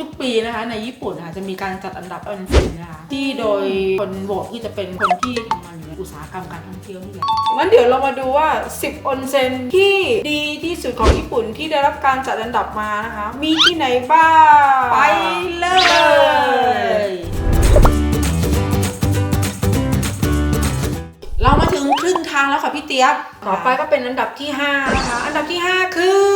ทุกๆ ปีนะคะ ในญี่ปุ่นนะคะจะมีการจัดอันดับออนเซ็นนะคะที่โดยคนโหวตที่จะเป็นคนที่ทำงานอยู่ในอุตสาหกรรมการท่องเที่ยวนี่แหละ งั้นเดี๋ยวเรามาดูว่า 10 ออนเซ็นที่ดีที่สุดของญี่ปุ่นที่ได้รับการจัดอันดับมานะคะ มีที่ไหนบ้าง ไปเลย เรามาถึงครึ่งทางแล้วค่ะพี่เจี๊ยบ ต่อไปก็เป็นอันดับที่ 5 นะคะ อันดับที่ 5 คือ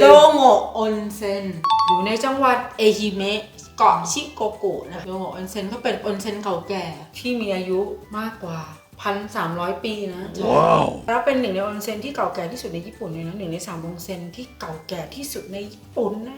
โดโงะออนเซ็น อยู่ในจังหวัดเอฮิเมะเกาะชิโกกุนะโยโงะออนเซ็นก็เป็นออนเซ็นเก่าแก่ที่มีอายุมากกว่า 1,300ปีนะว้าวแล้วเป็นหนึ่งในออนเซ็นที่เก่าแก่ที่สุดในญี่ปุ่นเลยนะหนึ่งในสามออนเซ็นที่เก่าแก่ที่สุดในญี่ปุ่นนะ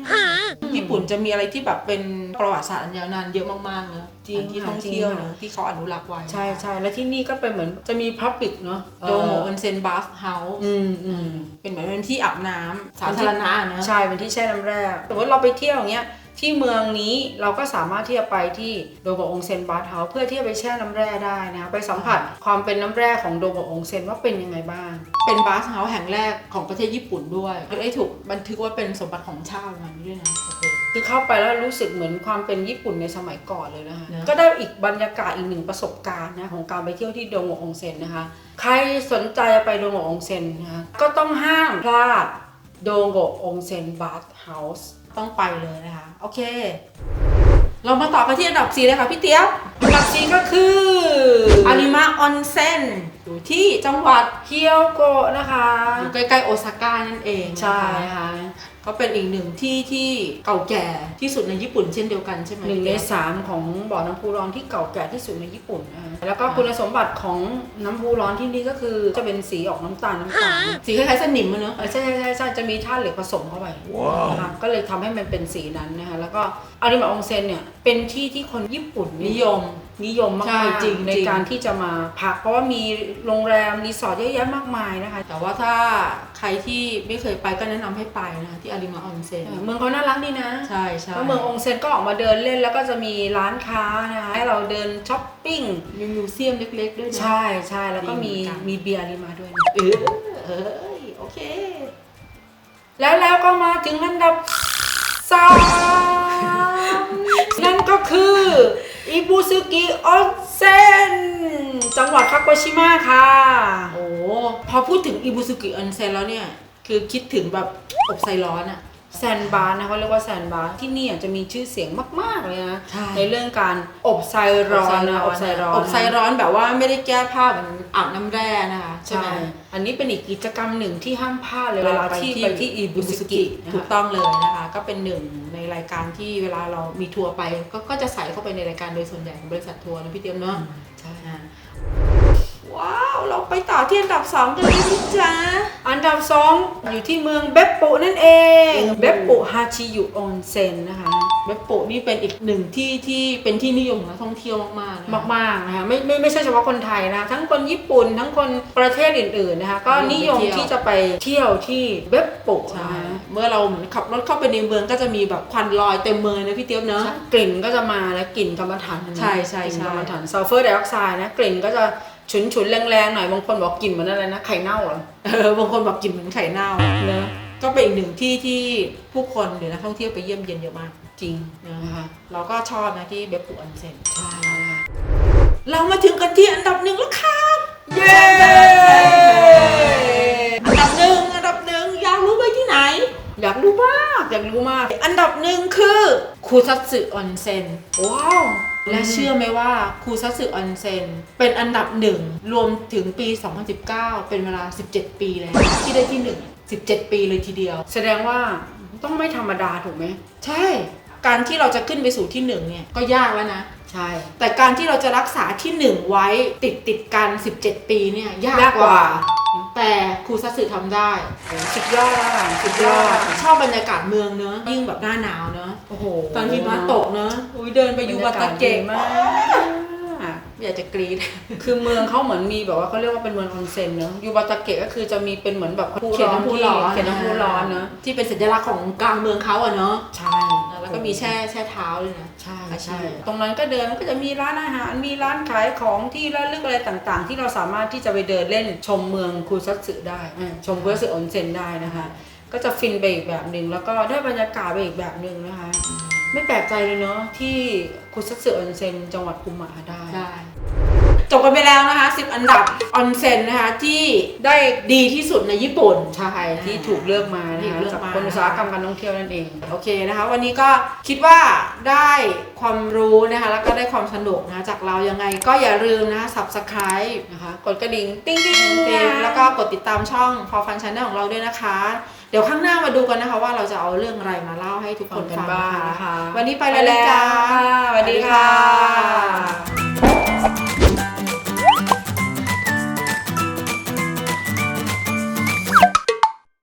ญี่ปุ่นจะมีอะไรที่แบบเป็นประวัติศาสตร์อันยาวนานเยอะมากๆเนอะจริงที่ค่ะท่องเที่ยวจริงเนค่ะอะที่เขาอนุรักษ์ไว้ใช่ใช่แล้วที่นี่ก็เป็นเหมือนจะมีพับบิกเนาะเออโดโมออนเซ็นบาร์เฮาส์อืมอืมเป็นเหมือนเป็นที่อาบน้ำสาธารณะนะใช่เป็นที่แช่น้ำแร่สมมติเราไปเที่ยวอย่างเงี้ย ที่เมืองนี้เราก็สามารถที่จะไปที่โดโบองเซนบาร์เฮาส์เพื่อที่จะไปแช่น้ำแร่ได้นะคะไปสัมผัสความเป็นน้ำแร่ของโดโบองเซนว่าเป็นยังไงบ้าง เป็นบาร์เฮาส์แห่งแรกของประเทศญี่ปุ่นด้วยได้ถูกบันทึกว่าเป็นสมบัติของชาติมันด้วยนะโอ้โหคือเข้าไปแล้วรู้สึกเหมือนความเป็นญี่ปุ่นในสมัยก่อนเลยนะคะนะก็ได้อีกบรรยากาศอีกหนึ่งประสบการณ์นะของการไปเที่ยวที่โดโงะองเซนนะคะ ใครสนใจไปโดโงะองเซนนะคะก็ต้องห้ามพลาดโดโงะองเซนบาร์เฮาส์ ต้องไปเลยนะคะ โอเค เรามาต่อกันที่อันดับ4เลยค่ะพี่เตี้ยอันดับสี่ก็คืออาริ ออนเซ็นอยู่ที่จังหวัดเคียวโกะนะคะอยู่ใกล้ๆโอซาก้านั่นเองนะคะใช่ค่ะก็เป็นอีกหนึ่งที่ที่เก่าแก่ที่สุดในญี่ปุ่นเช่นเดียวกันใช่ไหมหนึ่งในพี่เตี้ยบสามของบ่อน้ำพุร้อนที่เก่าแก่ที่สุดในญี่ปุ่นนะคะแล้วก็คุณสมบัติของน้ำพุร้อนที่นี่ก็คือจะเป็นสีออกน้ำตาลน้ำตาลสีคล้ายๆสนิมอะเนอะเออใช่ใช่ใช่ใช่จะมีธาตุเหล็กผสมเข้าไปว้าวนะคะก็เลยทำให้มันเป็นสีนั้นนะคะแล้วก็อาริมาองเซนเนี่ยเป็นที่ที่คนญี่ปุ่นนิยม นิยมมากใช่ๆจริงในจริง การที่จะมาพัก เพราะว่ามีโรงแรมรีสอร์ทเยอะแยะมากมายนะคะแต่ว่าถ้าใครที่ไม่เคยไปก็แนะนำให้ไปนะคะที่อาริมะออนเซ็นเออเมืองเขาน่ารักดีนะ ใช่ใช่แล้วเมืององเซนก็ออกมาเดินเล่นแล้วก็จะมีร้านค้านะคะให้เราเดินช้อปปิ้ง มีมิวเซียมเล็กๆด้วยนะ ใช่ใช่แล้วก็มีดีเหมือนกัน มีเบียร์อาริมาด้วยนะเออเอ้ยโอเค แล้วแล้วก็มาถึงอันดับ อิบุซึกิออนเซนจังหวัดคาโกชิมะค่ะ โอ้พอพูดถึงอิบุซึกิออนเซ็นแล้วเนี่ย คือคิดถึงแบบอบไซร้อนอะ แซนบาร์นะเขาเรียกว่าแซนบาร์ที่นี่อะจะมีชื่อเสียงมาก ๆ เลยนะใช่เรื่องการอบไซร้อนนะอบไซร้อนอบไซร้อนแบบว่าไม่ได้แก้ผ้าเหมือนอาบน้ำแร่นะคะใช่ใช่ไหม อันนี้เป็นอีกกิจกรรมหนึ่งที่ห้ามพลาดเลยเวลาที่ไปที่อิบุซึกินะถูกคะต้องเลยนะคะ ก็เป็นหนึ่งในรายการที่เวลาเรามีทัวร์ไป ก็ก็จะใส่เข้าไปในรายการโดยส่วนใหญ่ของบริษัททัวร์นะพี่เตรียมเนาะใช่ อ่า ว้าว เราไปต่อที่อันดับสองกันเลยพี่จ๊ะอันดับสองอยู่ที่เมืองเบปปุนั่นเองอืมเบปปุฮาชิยุออนเซ็นนะคะเว็บโปะนี่เป็นอีกหนึ่งที่ที่เป็นที่นิยมของนักท่องเที่ยวมากๆนะคะมากๆนะคะไม่ไม่ไม่ใช่เฉพาะคนไทยนะ ทั้งคนญี่ปุ่นทั้งคนประเทศอื่นๆนะคะ ก็นิยมนิยมไปเที่ยวที่จะไปเที่ยวที่เบปปุใช่นะคะเมื่อเราเหมือนขับรถเข้าไปในเมืองก็จะมีแบบควันลอยเต็มเมืองนะพี่เตี้ยบเนาะกลิ่นก็จะมาแล้วกลิ่นกรรมฐานนะใช่ใช่กลิ่นใช่กรรมฐานซัลเฟอร์ไดออกไซด์นะกลิ่นก็จะ ฉุนฉุนๆแรงๆหน่อยบางคนบอกกลิ่นเหมือนอะไรนะไข่เน่าเหรอเออบางคนแบบกลิ่นเหมือนไข่เน่าเนอะก็เป็นอีกหนึ่งที่ที่ผู้คนหรือนักท่องเที่ยวไปเยี่ยมเยียนเยอะมากจริงนะนะคะเราก็ชอบนะที่เบปปุออนเซ็นใช่นะคะเรามาถึงกันที่อันดับหนึ่งแล้วครับเย้อันดับหนึ่งอันดับหนึ่งอยากรู้ไปที่ไหน อยากรู้มากอยากรู้มาก อันดับหนึ่งคือคูซัตสึออนเซ็นว้าว และเชื่อไหมว่าคูซัตสึออนเซ็นเป็นอันดับหนึ่งรวมถึงปี 2019 เป็นเวลา 17 ปีแล้วที่ได้ที่หนึ่ง17 ปีเลยทีเดียว แสดงว่าต้องไม่ธรรมดาถูกไหม ใช่ การที่เราจะขึ้นไปสู่ที่หนึ่งเนี่ยก็ยากแล้วนะ ใช่ แต่การที่เราจะรักษาที่หนึ่งไว้ติดติดๆกัน 17 ปีเนี่ยยากยากกกว่าว่า แต่ครูซัตสึทำได้ สุดยอดอะสุดยอด ชอบบรรยากาศเมืองเนอะยิ่งแบบหน้าหนาวเนอะโอ้โหตอนหิมะตกเนอะอุ้ยเดินไปยูบาตาเกะมาก อยากจะกรีด คือเมืองเขาเหมือนมีแบบว่าเขาเรียกว่าเป็นเมืองออนเซ็นเนอะยูบาตาเกะก็คือจะมีเป็นเหมือนแบบเขียนน้ำพุร้อนเขียนน้ำพุร้อนเนอะที่เป็นสัญลักษณ์ของกลางเมืองเขาอะเนาะใช่ แล้วก็มีแช่แช่เท้าเลยนะ ใช่อาชีใช่พตรงนั้นก็เดินก็จะมีร้านอาหารมีร้านขายของที่ระลึกอะไรต่าง ๆ ที่เราสามารถที่จะไปเดินเล่นชมเมืองคูซัตสึได้อ่าชมคูซัตสึออนเซ็นได้นะคะ ก็จะฟินไปอีกแบบหนึ่งแล้วก็ได้บรรยากาศไปอีกแบบหนึ่งนะคะ ไม่แปลกใจเลยเนาะที่คุซัตสึออนเซ็นจังหวัดกุมะได้ ได้จบกันไปแล้วนะคะ 10 อันดับออนเซ็นนะคะที่ได้ดีที่สุดในญี่ปุ่น ใช่ที่ถูกเลือกมานะที่คะเลือกจากมา คนอุตสาหกรรมการท่องเที่ยวนั่นเอง โอเคนะคะ วันนี้ก็คิดว่าได้ความรู้นะคะ แล้วก็ได้ความสนุกนะคะจากเรายังไงก็อย่าลืมนะคะ subscribe นะคะ กดกระดิ่ง ติ้งติ้งติ้งแล้วก็กดติดตามช่อง For Fun Channel ของเราด้วยนะคะ เดี๋ยวข้างหน้ามาดูกันนะคะ ว่าเราจะเอาเรื่องอะไรมาเล่าให้ทุกคนฟังนะคะวันนี้ไปแล้วนะจ้าสวัสดีค่ะสวัสดีค่ะ